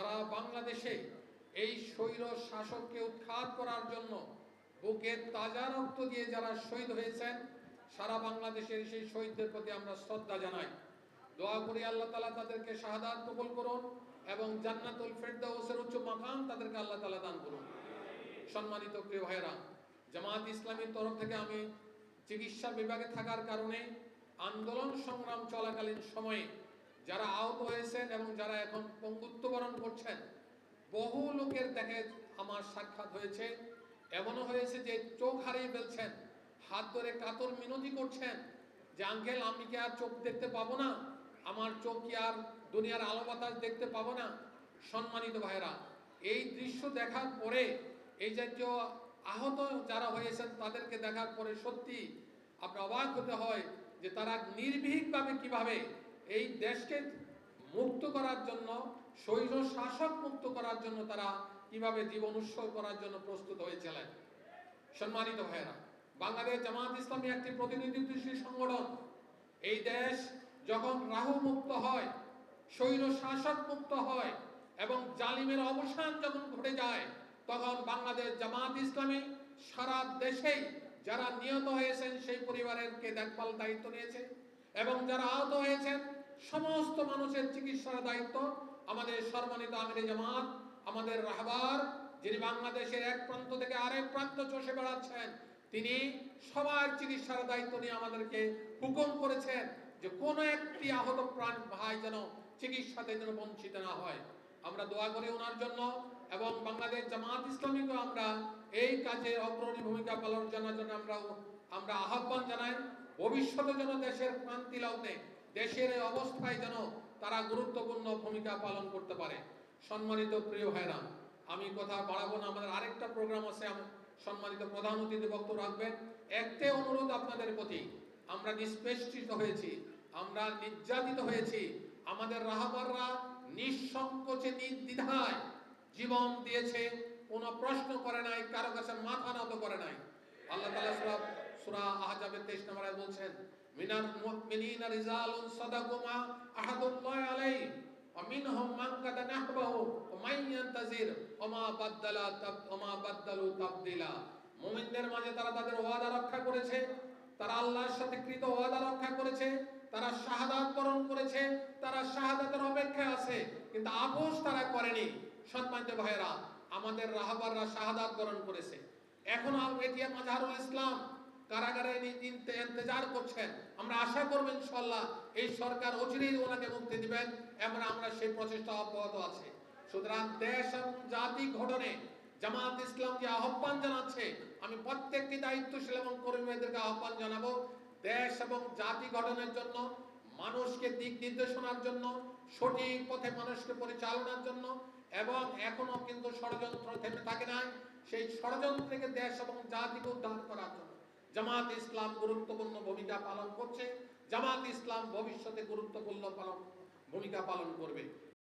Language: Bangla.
সারা বাংলাদেশে এই স্বৈর শাসককে উৎখাত করার জন্য বুকে তাজা রক্ত দিয়ে যারা শহীদ হয়েছেন, সারা বাংলাদেশের সেই শহীদদের প্রতি আমরা শ্রদ্ধা জানাই। দোয়া করি আল্লাহ তালা তাদেরকে শাহাদাত কবুল করুন এবং জান্নাতুল ফেরদাউসের উচ্চ মাকাম তাদেরকে আল্লাহ তালা দান করুন। সম্মানিত প্রিয় ভাইয়েরা জামাত ইসলামীর তরফ থেকে আমি চিকিৎসা বিভাগে থাকার কারণে আন্দোলন সংগ্রাম চলাকালীন সময়ে যারা আহত হয়েছেন এবং যারা এখন পঙ্গুত্ব বরণ করছেন, বহু লোকের দেখে আমার সাক্ষাৎ হয়েছে। এমনও হয়েছে যে চোখ হারিয়ে ফেলছেন, হাত ধরে কাতর মিনতি করছেন যে, আঙ্কেল, আমি কি আর চোখ দেখতে পাবো না? আমার চোখ কি আর দুনিয়ার আলো বাতাস দেখতে পাবো না? সম্মানিত ভাইরা এই দৃশ্য দেখার পরে এই জাতীয় আহত যারা হয়েছেন, তাদেরকে দেখার পরে সত্যি আপনার অবাক হতে হয় যে তারা নির্ভীকভাবে কীভাবে এই দেশকে মুক্ত করার জন্য স্বৈর শাসক মুক্ত করার জন্য তারা কীভাবে জীবন উৎসর্গ করার জন্য প্রস্তুত হয়েছিলেন? সম্মানিত ভাইয়েরা, বাংলাদেশ জামাত ইসলামী একটি প্রতিনিধিত্বশীল সংগঠন। এই দেশ যখন রাহু মুক্ত হয় স্বৈর শাসক মুক্ত হয় এবং জালিমের অবসান যখন ঘটে যায়, তখন বাংলাদেশ জামাত ইসলামী সারা দেশেই যারা নিহত হয়েছেন সেই পরিবারেরকে দেখভাল দায়িত্ব নিয়েছে এবং যারা আহত হয়েছেন সমস্ত মানুষের চিকিৎসার দায়িত্ব আমাদের সম্মানিত আমিরে জামাত, আমাদের রাহবার, যিনি বাংলাদেশের এক প্রান্ত থেকে আরেক প্রান্ত চষে বেড়াচ্ছেন, তিনি সবার চিকিৎসার দায়িত্ব নিয়ে আমাদেরকে হুকুম করেছেন যে কোন একটি আহত প্রাণ ভাই যেন চিকিৎসাতে যেন বঞ্চিত না হয়। আমরা দোয়া করি ওনার জন্য এবং বাংলাদেশ জামাত ইসলামীকে আমরা এই কাজে অগ্রণী ভূমিকা পালন জানার জন্য আমরা আমরা আহ্বান জানাই, ভবিষ্যতে যেন দেশের ক্রান্তি লগ্নে দেশের এই অবস্থায় যেন তারা গুরুত্বপূর্ণ ভূমিকা পালন করতে পারে। সম্মানিত প্রিয় ভাইরা, আমি কথা বাড়াবো না, আমাদের আরেকটা প্রোগ্রাম আছে সম্মানিত প্রধান অতিথি বক্তব্য রাখবেন। একটাই অনুরোধ আপনাদের প্রতি, আমরা নিষ্পেষিত হয়েছি, আমরা নির্যাতিত হয়েছি, আমাদের রাহাবাররা নিঃসংকোচে নির্দ্বিধায় জীবন দিয়েছে, কোনো প্রশ্ন করে নাই, কারও কাছে মাথা নত করে নাই। আল্লাহ তাআলা সূরা সূরা আহজাবের 23 নম্বর বলছেন মিনাল মুমিনিনা রিজালুন সাদাকু মা আহাদুল্লাহি আলাইহি ওয়া মিনহুম মান কাদা নাহবাহু ওয়া মান ইয়ান্তাজির ওয়া মা বাদদালা তাব মুমিনদের মাঝে তারা তাদের ওয়াদা রক্ষা করেছে, তারা আল্লাহর সাথে কৃত ওয়াদা রক্ষা করেছে, তারা শাহাদাত বরণ করেছে, তারা শাহাদাতের অপেক্ষায় আছে, কিন্তু আপোষ তারা করেনি। সম্মানিত ভাইয়েরা, আমাদের রাহাবাররা শাহাদাত বরণ করেছে। এখন এটিএম মাজহারুল ইসলাম কারাগারে ইন্তেজার করছেন। আমরা আশা করব ইনশাল্লাহ এই সরকার অচিরেই ওনাকে মুক্তি দিবেন, এবং আমরা সেই প্রচেষ্টা অব্যাহত আছে। সুতরাং দেশ এবং জাতি ঘটনে জামাত ইসলাম যে আহ্বান জানাচ্ছে। আমি প্রত্যেকটি দায়িত্বশীল এবং কর্মীদেরকে আহ্বান জানাব, দেশ এবং জাতি গঠনের জন্য, মানুষকে দিক নির্দেশনার জন্য, সঠিক পথে মানুষকে পরিচালনার জন্য, এবং এখনও কিন্তু ষড়যন্ত্র থেমে থাকে না সেই ষড়যন্ত্র থেকে দেশ এবং জাতিকে উদ্ধার করার জন্য। জামাত ইসলাম গুরুত্বপূর্ণ ভূমিকা পালন করছে। জামাত ইসলাম ভবিষ্যতে গুরুত্বপূর্ণ পালন ভূমিকা পালন করবে।